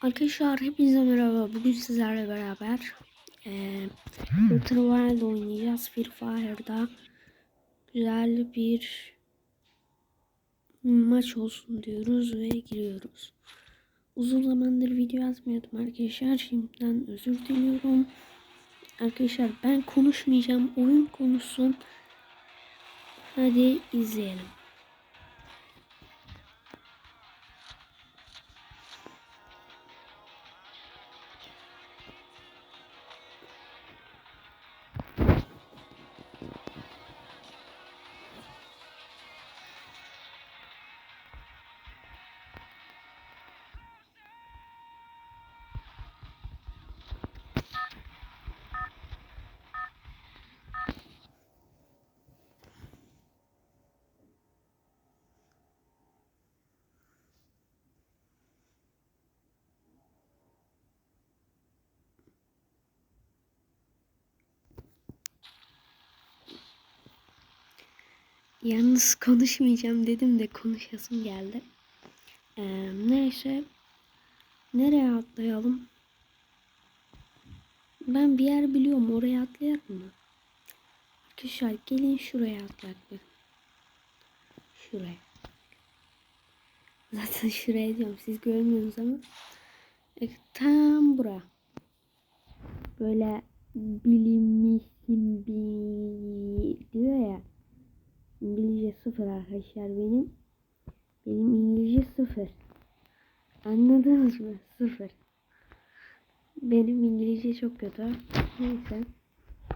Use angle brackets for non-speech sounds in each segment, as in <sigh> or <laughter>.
Arkadaşlar hepinize merhaba. Bugün sizlerle beraber Battle Royale oynayacağız. Free Fire'da güzel bir maç olsun diyoruz ve giriyoruz. Uzun zamandır video yazmıyordum arkadaşlar. Şimdiden özür diliyorum. Arkadaşlar ben konuşmayacağım. Oyun konuşsun. Hadi izleyelim. Yalnız konuşmayacağım dedim de konuşasım geldi. Ee, neyse. Nereye atlayalım? Ben bir yer biliyorum. Oraya atlayalım mı? Arkadaşlar gelin şuraya atlayalım. bir. Şuraya. Zaten şuraya diyorum. Siz görmüyorsunuz ama. E, tam bura. Böyle bilinmişsin bir diyor ya. İngilizce sıfır arkadaşlar benim. Benim İngilizce sıfır. Anladınız mı? Sıfır. Benim İngilizce çok kötü. Neyse.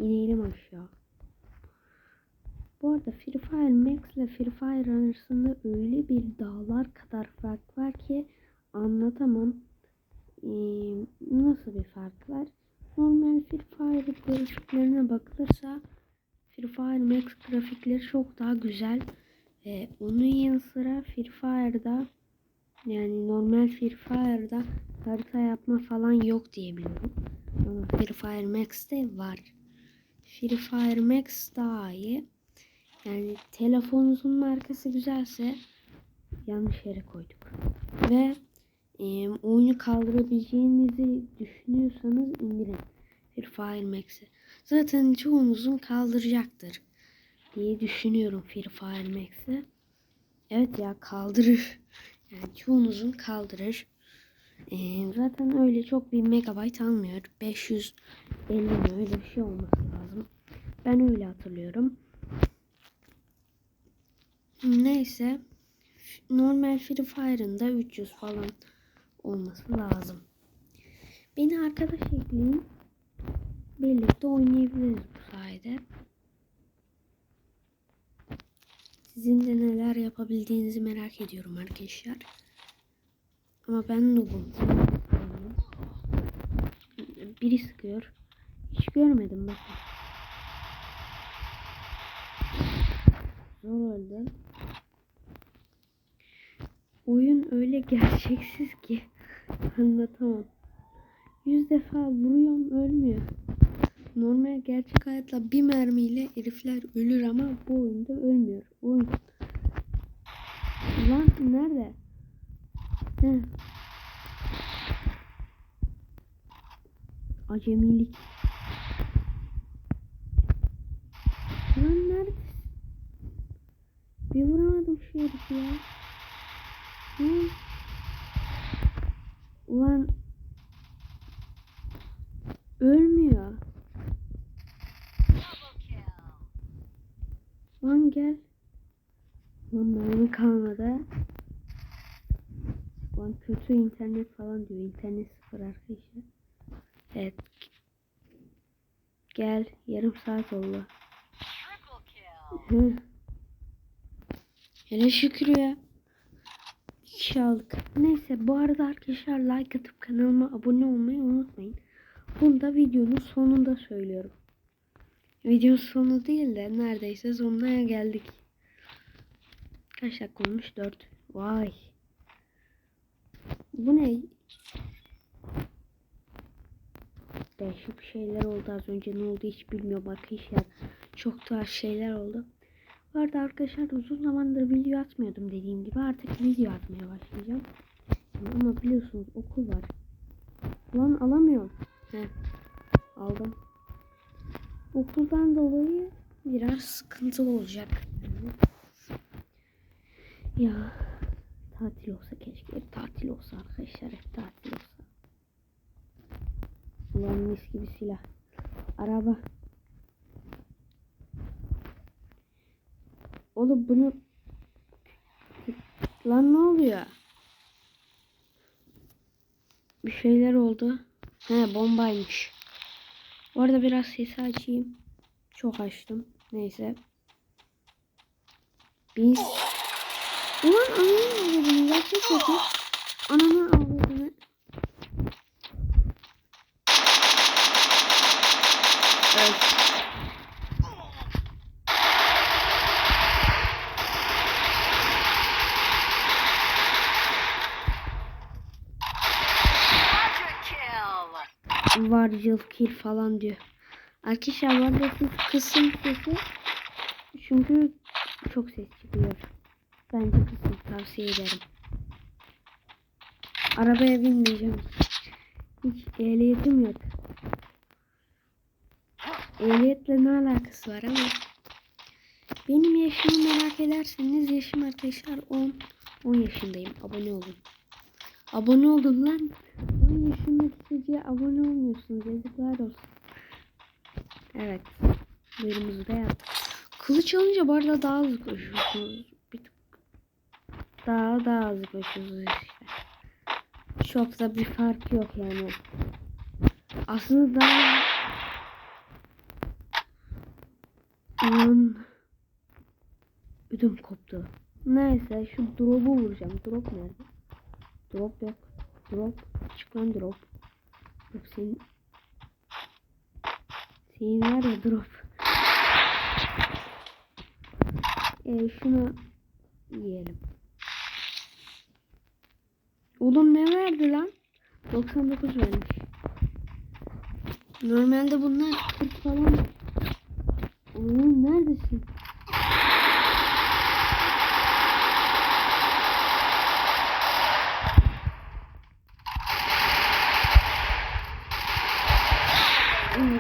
İnelim aşağı. Bu arada Free Fire Max ile Free Fire arasında öyle bir dağlar kadar fark var ki anlatamam. Ee, nasıl bir fark var? Normal Free Fire grafiklerine bakılırsa Free Fire Max grafikleri çok daha güzel. Ee, onun yanı sıra Free Fire'da yani normal Free Fire'da harita yapma falan yok diye. Ama Free Fire Max'te var. Free Fire Max daha iyi. Yani telefonunuzun markası güzelse yanlış yere koyduk. Ve e, oyunu kaldırabileceğinizi düşünüyorsanız indirin. Free Fire Max'i. Zaten çoğunuzun kaldıracaktır diye düşünüyorum Free Fire Max'i. Evet ya kaldırır. Yani çoğunuzun kaldırır. Ee, zaten öyle çok bir megabayt almıyor. 550 mi öyle bir şey olması lazım. Ben öyle hatırlıyorum. Neyse. Normal Free Fire'ın da 300 falan olması lazım. Beni arkadaş ekleyin. Birlikte oynayabiliriz bu sayede. Sizin de neler yapabildiğinizi merak ediyorum arkadaşlar. Ama ben noobum. Biri sıkıyor. Hiç görmedim bakın. Zor öldü. Oyun öyle gerçeksiz ki <laughs> anlatamam. Yüz defa vuruyorum ölmüyor. Normal gerçek hayatla bir mermiyle herifler ölür ama bu oyunda ölmüyor. Oyun. Lan nerede? Heh. Acemilik. Lan nerede? Bir vuramadım şu herifi ya. Hı? Ulan ölmüyor. Lan gel. Lan mermi kalmadı. Lan kötü internet falan diyor. İnternet sıfır arkadaşlar. Evet. Gel. Yarım saat oldu. Hı. Hele şükür ya. İki aldık. Neyse bu arada arkadaşlar like atıp kanalıma abone olmayı unutmayın. Bunu da videonun sonunda söylüyorum. Videonun sonu değil de neredeyse sonuna geldik. Kaç dakika olmuş? 4. Vay. Bu ne? Değişik şeyler oldu az önce. Ne oldu hiç bilmiyorum arkadaşlar. Çok tuhaf şeyler oldu. Bu arada arkadaşlar uzun zamandır video atmıyordum dediğim gibi. Artık video atmaya başlayacağım. Ama biliyorsunuz okul var. Lan alamıyorum. He. Aldım. Okuldan dolayı biraz sıkıntı olacak. Ya tatil olsa keşke. Hep tatil olsa arkadaşlar. Hep tatil olsa. Ulan mis gibi silah. Araba. Oğlum bunu Lan ne oluyor? Bir şeyler oldu. He bombaymış. Orada biraz sesi açayım. Çok açtım. Neyse. Biz Ulan ananı avradını gerçek sesi. Ananı avradını. Evet. Quadra Varcıl kill falan diyor. Arkadaşlar siz kısın sesi. Çünkü çok ses çıkıyor. Bence kısın tavsiye ederim. Arabaya binmeyeceğim. Hiç ehliyetim yok. Ehliyetle ne alakası var ama. Benim yaşımı merak ederseniz yaşım arkadaşlar 10. 10 yaşındayım. Abone olun. Abone olun lan. 10 yaşındaki çocuğa abone olmuyorsunuz. Yazıklar olsun. Evet. Bölümümüzü de yaptık. Kılıç alınca bu arada daha hızlı koşuyorsunuz. Bir tık daha daha hızlı koşuyorsunuz işte. Çok da bir fark yok yani. Aslında daha Lan ödüm koptu. Neyse şu drop'u vuracağım. Drop nerede? Drop yok. Drop. Çık lan drop. Drop senin. Senin var ya drop. Ee, şunu yiyelim. Oğlum ne verdi lan? 99 vermiş. Normalde bunlar 40 falan. Oğlum neredesin? Hmm,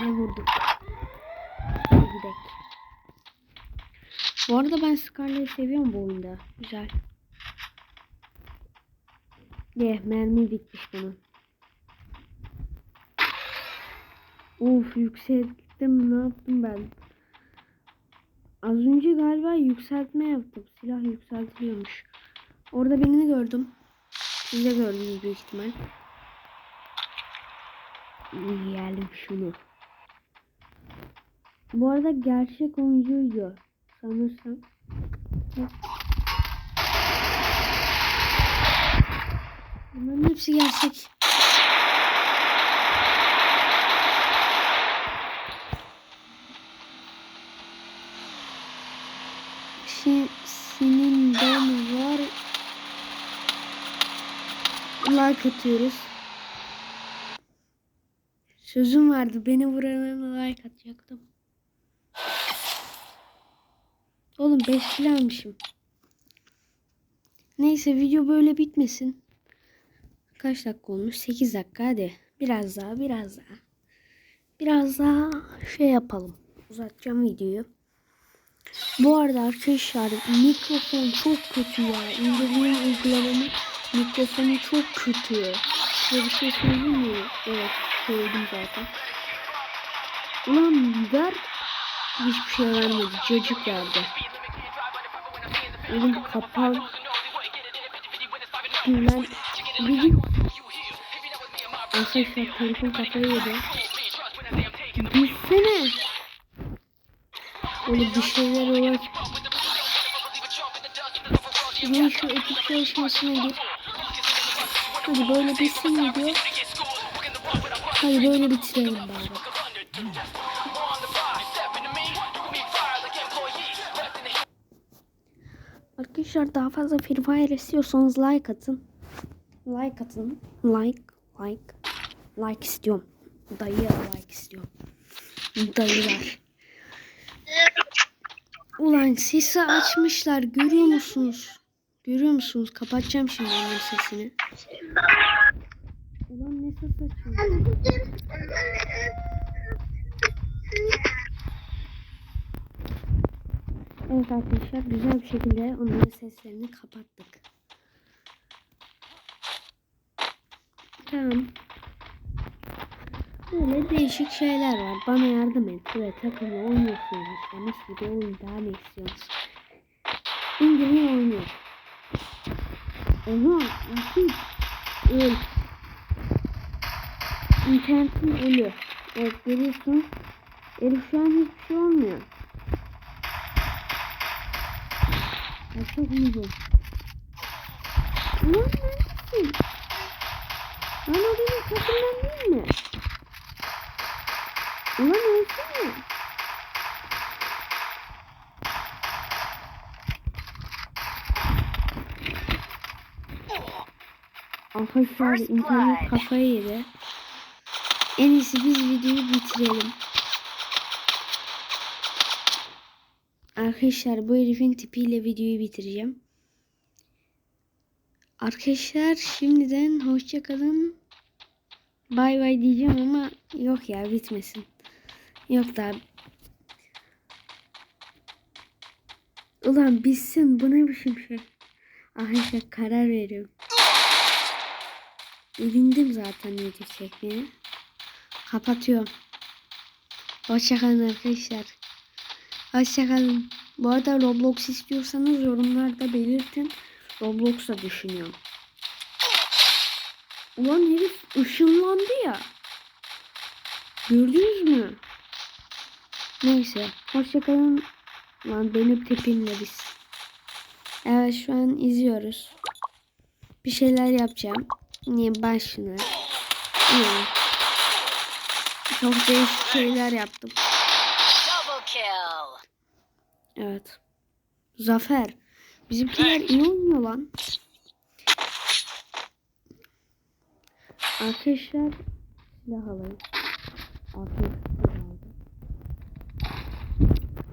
Ne vurduk? Hadi gidelim. Bu arada ben Scarlet'i seviyorum bu oyunda. Güzel. De mermi bitmiş bunun. Of yükselttim ne yaptım ben? Az önce galiba yükseltme yaptım. Silah yükseltiliyormuş. Orada birini gördüm. Siz de gördünüz büyük ihtimal. Yiyelim şunu. Bu arada gerçek oyuncuydu. Sanırsam. Bunların hepsi gerçek. Şey, senin ben var. Like atıyoruz. Sözüm vardı. Beni vurana like atacaktım. Oğlum 5 kilo almışım. Neyse video böyle bitmesin. Kaç dakika olmuş? 8 dakika hadi. Biraz daha biraz daha. Biraz daha şey yapalım. Uzatacağım videoyu. Bu arada arkadaşlar mikrofon çok kötü ya. İndirdiğim uygulamanın mikrofonu çok kötü. Size bir şey söyleyeyim mi? Evet söyledim zaten. Ulan ver hiçbir şey vermedi. Cacık verdi. Oğlum kapan. Lan video. Arkadaşlar telefon kafayı yedi. Bilsene. Böyle bir şeyler olarak. Ben şu ekip çalışmasına gir. Hadi böyle bitsin video. Hadi böyle bitirelim bari. Arkadaşlar daha fazla Free Fire istiyorsanız like atın. Like atın. Like, like, like istiyorum. Dayı like istiyorum. Dayılar. Ulan sesi açmışlar görüyor musunuz? Görüyor musunuz? Kapatacağım şimdi onun sesini. Ulan ne ses açıyor? Evet arkadaşlar güzel bir şekilde onların seslerini kapattık. Tamam. Böyle değişik şeyler var. Bana yardım et. Böyle takımla oynuyorsunuz işte. Mis gibi oyun daha ne istiyorsunuz? İndiriyor oynuyor. Oha. Nasıl? Öl. İnternetin ölü. Evet görüyorsun. Elif şu an hiçbir şey olmuyor. Çok mutluyum. Ulan neredesin? Lan o benim takımdan değil mi? Ulan ölsene. Arkadaşlar internet kafayı yedi. En iyisi biz videoyu bitirelim. Arkadaşlar bu herifin tipiyle videoyu bitireceğim. Arkadaşlar şimdiden hoşça kalın. Bay bay diyeceğim ama yok ya bitmesin. Yok da. Ulan bitsin bu ne biçim şey. Arkadaşlar karar veriyorum. Edindim zaten video çekmeye. Kapatıyorum. Hoşçakalın arkadaşlar. Hoşçakalın. Bu arada Roblox istiyorsanız yorumlarda belirtin. Roblox'a düşünüyorum. Ulan herif ışınlandı ya. Gördünüz mü? Neyse. Hoşçakalın. Lan benim tipimle biz. Evet şu an izliyoruz. Bir şeyler yapacağım. Niye başını? Niye? Çok değişik şeyler yaptım. Evet. Zafer. Bizimkiler iyi oynuyor lan. Arkadaşlar silah alayım.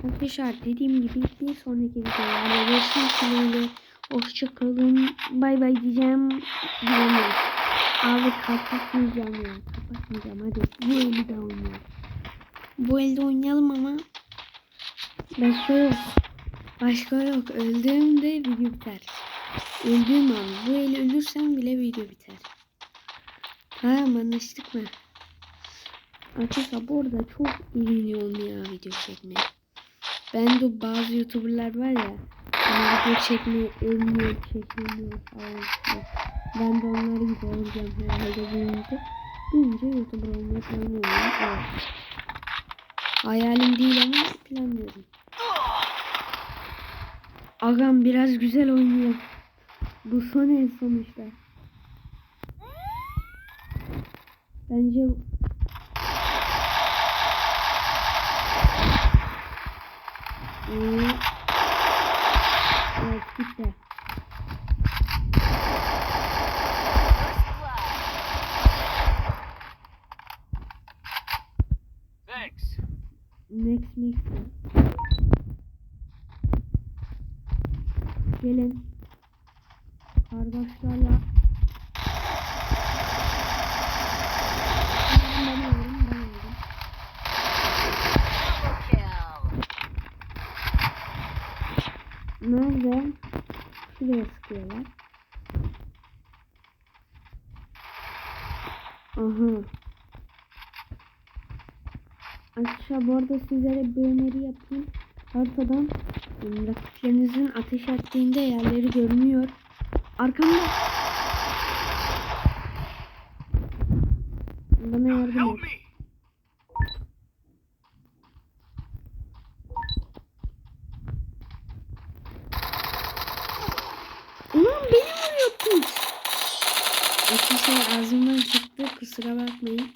Arkadaşlar dediğim gibi bir sonraki videolarda görüşmek dileğiyle. Hoşça kalın. Bay bay diyeceğim. Diyemiyorum. Abi kapatmayacağım ya. Kapatmayacağım. Hadi bu eli de oynayalım. Bu elde oynayalım ama Yok. Başka yok. Öldüğümde video biter. Öldüğüm an. Bu eli ölürsem bile video biter. Tamam anlaştık mı? Arkadaşlar bu arada çok ilgileniyorum ya video çekmeye. Ben de bazı youtuberlar var ya. Video çekmeye ölmüyor, çekmiyor falan. işte. Ben de onlar gibi olacağım herhalde büyüyünce. Büyüyünce youtuber olmayı planlıyorum. Evet. Hayalim değil ama planlıyorum. Agam biraz güzel oynuyor. Bu son el sonuçta. Bence Ee, Evet gitti. First blood. Thanks. Max Max. Gelin. Kill. Nerede? Şuraya sıkıyorlar. Aha. Arkadaşlar bu arada sizlere bir öneri yapayım. Haritadan ım, rakiplerinizin ateş ettiğinde yerleri görünüyor. Arkamda. Bana yardım et. Ulan beni vuruyor piç. Arkadaşlar ağzımdan çıktı kusura bakmayın.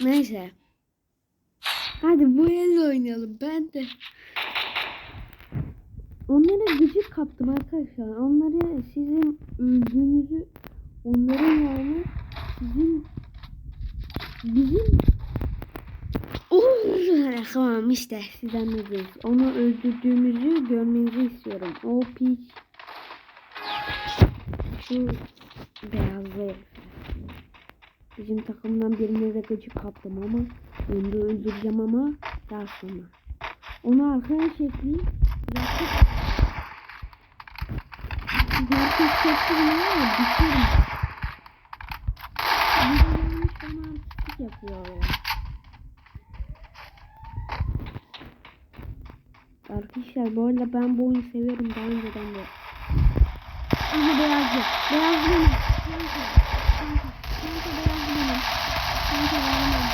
Neyse. Hadi bu elde oynayalım ben de. Onlara gıcık kaptım arkadaşlar. Onları sizin öldüğünüzü onların yani sizin bizim Oh, tamam işte siz anladınız. Onu öldürdüğümüzü görmenizi istiyorum. O piç Şu beyazlı. Bizim takımdan birine de gıcık kaptım ama onu öldüreceğim ama daha sonra. Onu arkaya çekeyim. Rakip Gerçek çektim ama bitiyorum. Bir de yanlış bana artistik yapıyor ya. Arkadaşlar bu arada ben bu oyunu seviyorum daha önceden de. Aha beyazlı. Beyazlı benim. Kanka. Kanka. Kanka beyazlı benim. Kanka vermem. Kanka.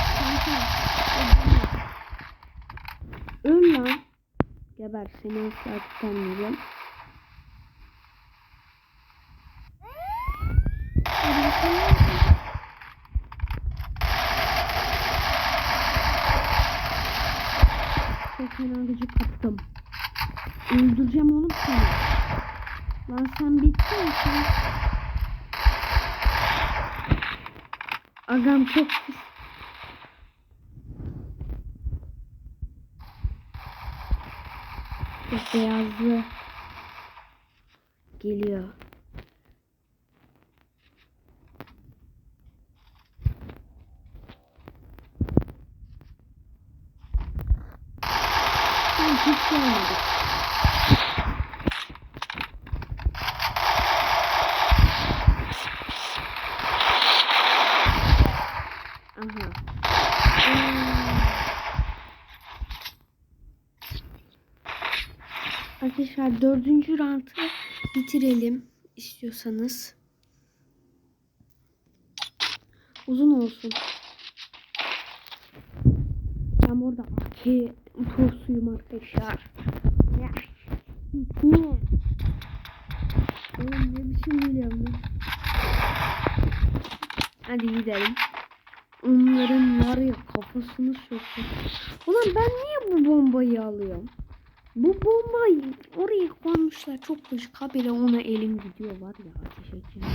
Öl lan. Geber seni asla tutamıyorum. Fena gıcık kaptım. Öldüreceğim oğlum seni. Lan sen bittin sen. Agam çok Çok beyazlı. Geliyor. Hiç gelmedik. Aha. Ee, Arkadaşlar dördüncü rantı bitirelim istiyorsanız. Uzun olsun. Ben burada AK prosuyum arkadaşlar. Ya. Oğlum ne biçim biliyorum ben. Hadi gidelim. Onların var ya kafasını soktu. Ulan ben niye bu bombayı alıyorum? Bu bombayı oraya koymuşlar çok gıcık. Habire ona elim gidiyor var ya ateş edeceğim.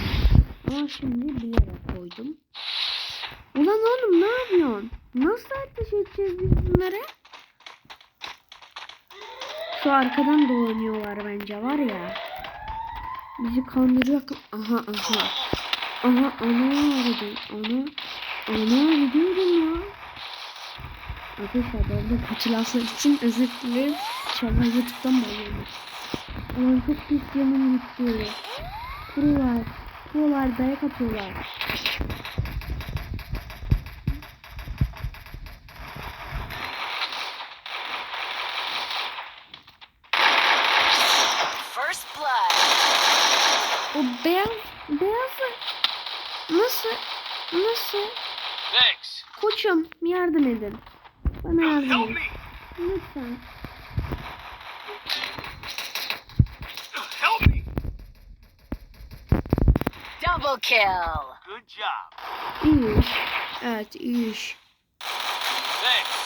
Ama şimdi bir yere koydum. Ulan oğlum ne yapıyorsun? Nasıl ateş edeceğiz biz bunlara? Şu arkadan dolanıyorlar bence var ya. Bizi kandıracak. Aha aha. Aha ana aradım. Ana. Ana gidiyorum ya. Arkadaşlar ben de laflar için özür dilerim. İnşallah YouTube'dan bayılır. Ulan çok pis yanım gitti. Kurular. Kurular dayak atıyorlar. First blood. O beyaz, beyazı nasıl, nasıl? Thanks. Koçum yardım edin. Bana yardım edin. Lütfen. Help me! Double kill. Good job. İyi iş. Evet iyi iş. Thanks.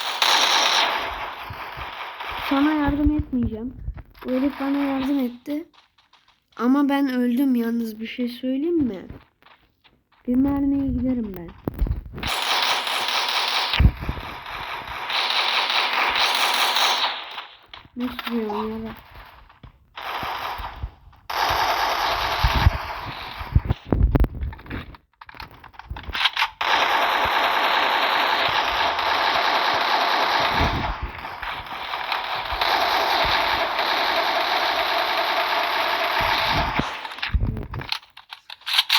Sana yardım etmeyeceğim. O herif bana yardım etti. Ama ben öldüm yalnız bir şey söyleyeyim mi? Bir mermiye giderim ben. Sürüyorsun ya da?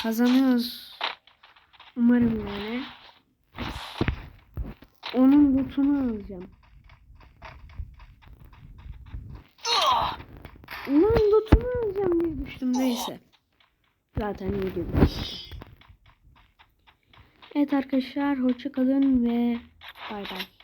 Kazanıyoruz. Umarım yani. Onun lootunu alacağım. Ulan lootunu alacağım diye düştüm neyse. Zaten değil. Evet arkadaşlar hoşça kalın ve bay bay.